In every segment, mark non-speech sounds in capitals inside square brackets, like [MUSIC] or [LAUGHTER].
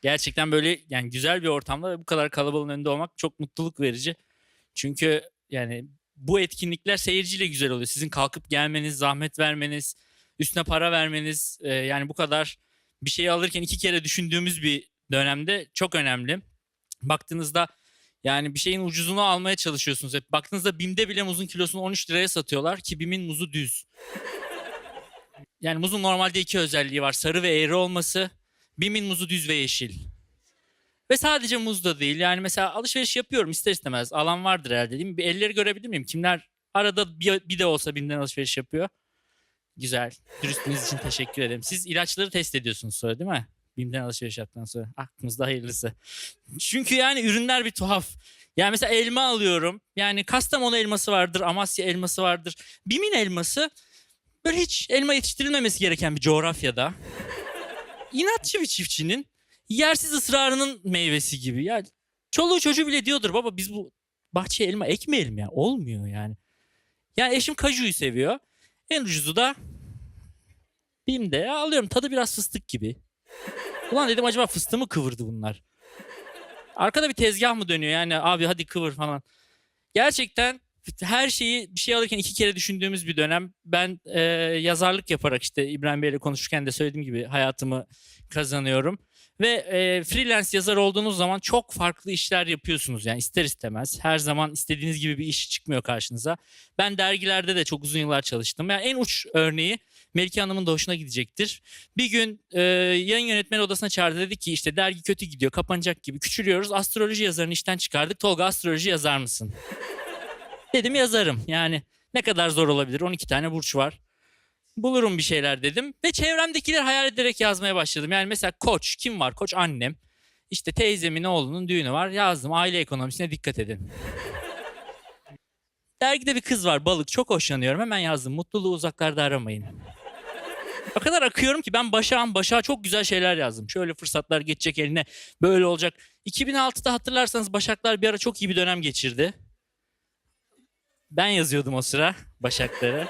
Gerçekten böyle yani güzel bir ortamda ve bu kadar kalabalığın önünde olmak çok mutluluk verici. Çünkü yani bu etkinlikler seyirciyle güzel oluyor. Sizin kalkıp gelmeniz, zahmet vermeniz, üstüne para vermeniz e, yani bu kadar bir şeyi alırken iki kere düşündüğümüz bir dönemde çok önemli. Baktığınızda yani bir şeyin ucuzunu almaya çalışıyorsunuz hep. Baktığınızda BİM'de bile muzun kilosunu 13 liraya satıyorlar ki BİM'in muzu düz. Yani muzun normalde iki özelliği var. Sarı ve eğri olması. BİM'in muzu düz ve yeşil. Ve sadece muz da değil. Yani mesela alışveriş yapıyorum ister istemez. Alan vardır herhalde değil mi? Bir elleri görebilir miyim? Kimler arada bir, bir de olsa BİM'den alışveriş yapıyor? Güzel. Dürüstlüğünüz için teşekkür ederim. Siz ilaçları test ediyorsunuz sonra değil mi? BİM'den alışveriş yaptıktan sonra. Aklınızda hayırlısı. Çünkü yani ürünler bir tuhaf. Yani mesela elma alıyorum. Yani Kastamonu elması vardır, Amasya elması vardır. BİM'in elması böyle hiç elma yetiştirilmemesi gereken bir coğrafyada. İnatçı bir çiftçinin yersiz ısrarının meyvesi gibi. Ya çoluğu çocuğu bile diyordur baba biz bu bahçeye elma ekmeyelim ya. Olmuyor yani. Yani eşim kajuyu seviyor. En ucuzu da BİM'de. Ya alıyorum tadı biraz fıstık gibi. Ulan dedim acaba fıstığı mı kıvırdı bunlar? Arkada bir tezgah mı dönüyor yani abi hadi kıvır falan. Gerçekten her şeyi bir şey alırken iki kere düşündüğümüz bir dönem. Ben e, yazarlık yaparak işte İbrahim Bey'le konuşurken de söylediğim gibi hayatımı kazanıyorum. Ve e, freelance yazar olduğunuz zaman çok farklı işler yapıyorsunuz yani ister istemez. Her zaman istediğiniz gibi bir iş çıkmıyor karşınıza. Ben dergilerde de çok uzun yıllar çalıştım. Yani en uç örneği Melike Hanım'ın da hoşuna gidecektir. Bir gün e, yayın yönetmeni odasına çağırdı dedi ki işte dergi kötü gidiyor kapanacak gibi küçülüyoruz. Astroloji yazarını işten çıkardık. Tolga astroloji yazar mısın? Dedim yazarım. Yani ne kadar zor olabilir 12 tane burç var. Bulurum bir şeyler dedim ve çevremdekileri hayal ederek yazmaya başladım. Yani mesela koç kim var? Koç annem. İşte teyzemin oğlunun düğünü var. Yazdım aile ekonomisine dikkat edin. [LAUGHS] Dergide bir kız var balık çok hoşlanıyorum. Hemen yazdım mutluluğu uzaklarda aramayın. O kadar akıyorum ki ben Başak'ım Başak'a çok güzel şeyler yazdım. Şöyle fırsatlar geçecek eline böyle olacak. 2006'da hatırlarsanız Başaklar bir ara çok iyi bir dönem geçirdi. Ben yazıyordum o sıra Başaklara.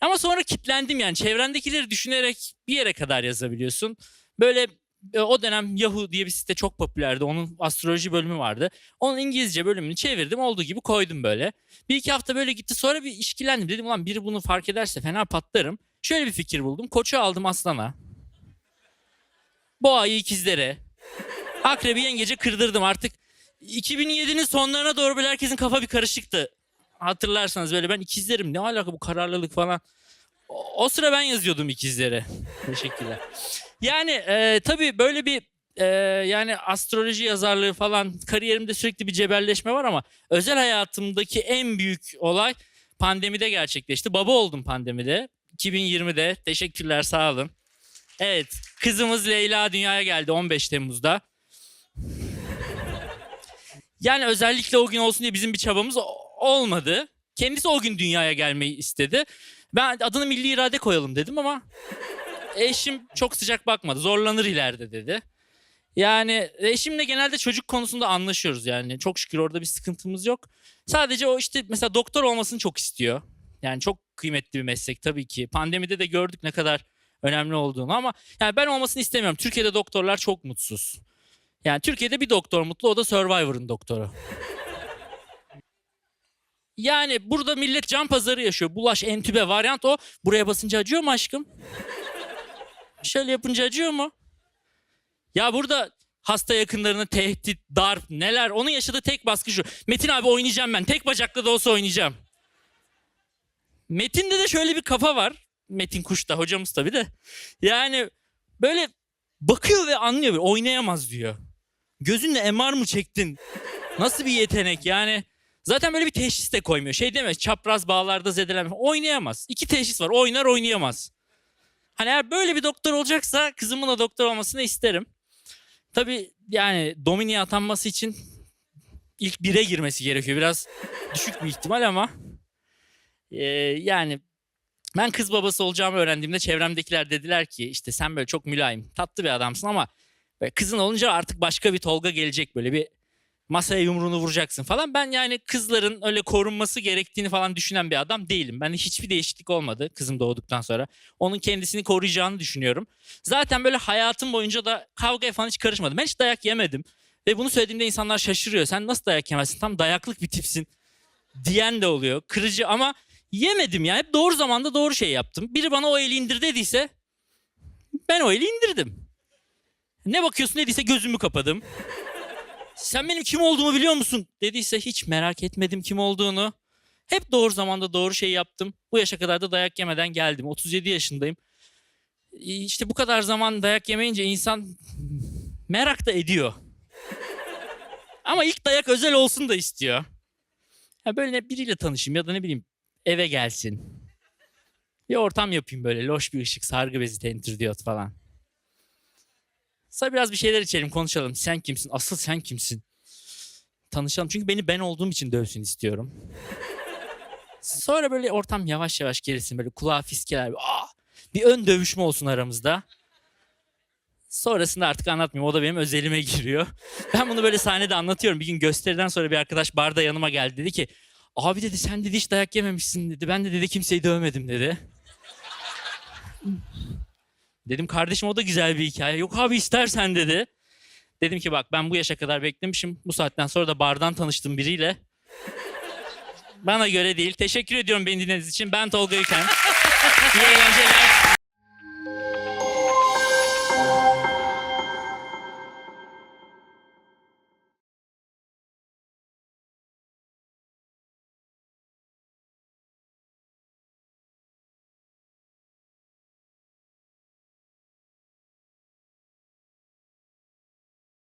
Ama sonra kitlendim yani çevrendekileri düşünerek bir yere kadar yazabiliyorsun. Böyle e, o dönem Yahoo diye bir site çok popülerdi. Onun astroloji bölümü vardı. Onun İngilizce bölümünü çevirdim. Olduğu gibi koydum böyle. Bir iki hafta böyle gitti. Sonra bir işkilendim. Dedim ulan biri bunu fark ederse fena patlarım. Şöyle bir fikir buldum. Koçu aldım aslana. Boğayı ikizlere. Akrebi yengece kırdırdım artık. 2007'nin sonlarına doğru böyle herkesin kafa bir karışıktı. Hatırlarsanız böyle ben ikizlerim ne alaka bu kararlılık falan. O, o sıra ben yazıyordum ikizlere. [LAUGHS] Teşekkürler. Yani e, tabii böyle bir e, yani astroloji yazarlığı falan kariyerimde sürekli bir cebelleşme var ama özel hayatımdaki en büyük olay pandemide gerçekleşti. Baba oldum pandemide. 2020'de. Teşekkürler sağ olun. Evet kızımız Leyla dünyaya geldi 15 Temmuz'da. [LAUGHS] Yani özellikle o gün olsun diye bizim bir çabamız olmadı. Kendisi o gün dünyaya gelmeyi istedi. Ben adını milli irade koyalım dedim ama eşim çok sıcak bakmadı. Zorlanır ileride dedi. Yani eşimle genelde çocuk konusunda anlaşıyoruz yani. Çok şükür orada bir sıkıntımız yok. Sadece o işte mesela doktor olmasını çok istiyor. Yani çok kıymetli bir meslek tabii ki. Pandemide de gördük ne kadar önemli olduğunu ama yani ben olmasını istemiyorum. Türkiye'de doktorlar çok mutsuz. Yani Türkiye'de bir doktor mutlu o da Survivor'ın doktoru. Yani burada millet can pazarı yaşıyor. Bulaş, entübe, varyant o. Buraya basınca acıyor mu aşkım? Şöyle yapınca acıyor mu? Ya burada hasta yakınlarını tehdit, darp, neler onun yaşadığı tek baskı şu. Metin abi oynayacağım ben. Tek bacaklı da olsa oynayacağım. Metin'de de şöyle bir kafa var. Metin Kuş'ta hocamız tabii de. Yani böyle bakıyor ve anlıyor. Oynayamaz diyor. Gözünle MR mı çektin? Nasıl bir yetenek yani? Zaten böyle bir teşhis de koymuyor. Şey demez çapraz bağlarda zedelenme. Oynayamaz. İki teşhis var. Oynar oynayamaz. Hani eğer böyle bir doktor olacaksa kızımın da doktor olmasını isterim. Tabii yani Domini'ye atanması için ilk bire girmesi gerekiyor. Biraz düşük bir ihtimal ama ee, yani ben kız babası olacağımı öğrendiğimde çevremdekiler dediler ki işte sen böyle çok mülayim, tatlı bir adamsın ama kızın olunca artık başka bir Tolga gelecek böyle bir masaya yumruğunu vuracaksın falan. Ben yani kızların öyle korunması gerektiğini falan düşünen bir adam değilim. Bende hiçbir değişiklik olmadı kızım doğduktan sonra. Onun kendisini koruyacağını düşünüyorum. Zaten böyle hayatım boyunca da kavgaya falan hiç karışmadım. Ben hiç dayak yemedim. Ve bunu söylediğimde insanlar şaşırıyor. Sen nasıl dayak yemezsin? Tam dayaklık bir tipsin diyen de oluyor. Kırıcı ama yemedim ya. Hep doğru zamanda doğru şey yaptım. Biri bana o eli indir dediyse ben o eli indirdim. Ne bakıyorsun dediyse gözümü kapadım. Sen benim kim olduğumu biliyor musun? Dediyse hiç merak etmedim kim olduğunu. Hep doğru zamanda doğru şeyi yaptım. Bu yaşa kadar da dayak yemeden geldim. 37 yaşındayım. İşte bu kadar zaman dayak yemeyince insan merak da ediyor. Ama ilk dayak özel olsun da istiyor. Ha böyle biriyle tanışayım ya da ne bileyim eve gelsin. Bir ortam yapayım böyle loş bir ışık, sargı bezi, tentürdiyot falan. Sonra biraz bir şeyler içelim, konuşalım. Sen kimsin? Asıl sen kimsin? Tanışalım. Çünkü beni ben olduğum için dövsün istiyorum. Sonra böyle ortam yavaş yavaş gerilsin. Böyle kulağa fiskeler. Aa! Bir ön dövüşme olsun aramızda. Sonrasında artık anlatmayayım. O da benim özelime giriyor. Ben bunu böyle sahnede anlatıyorum. Bir gün gösteriden sonra bir arkadaş barda yanıma geldi. Dedi ki abi dedi sen dedi hiç dayak yememişsin dedi. Ben de dedi kimseyi dövmedim dedi. Dedim kardeşim o da güzel bir hikaye. Yok abi istersen dedi. Dedim ki bak ben bu yaşa kadar beklemişim. Bu saatten sonra da bardan tanıştım biriyle. Bana göre değil. Teşekkür ediyorum beni dinlediğiniz için. Ben Tolga Yüken. İyi eğlenceler.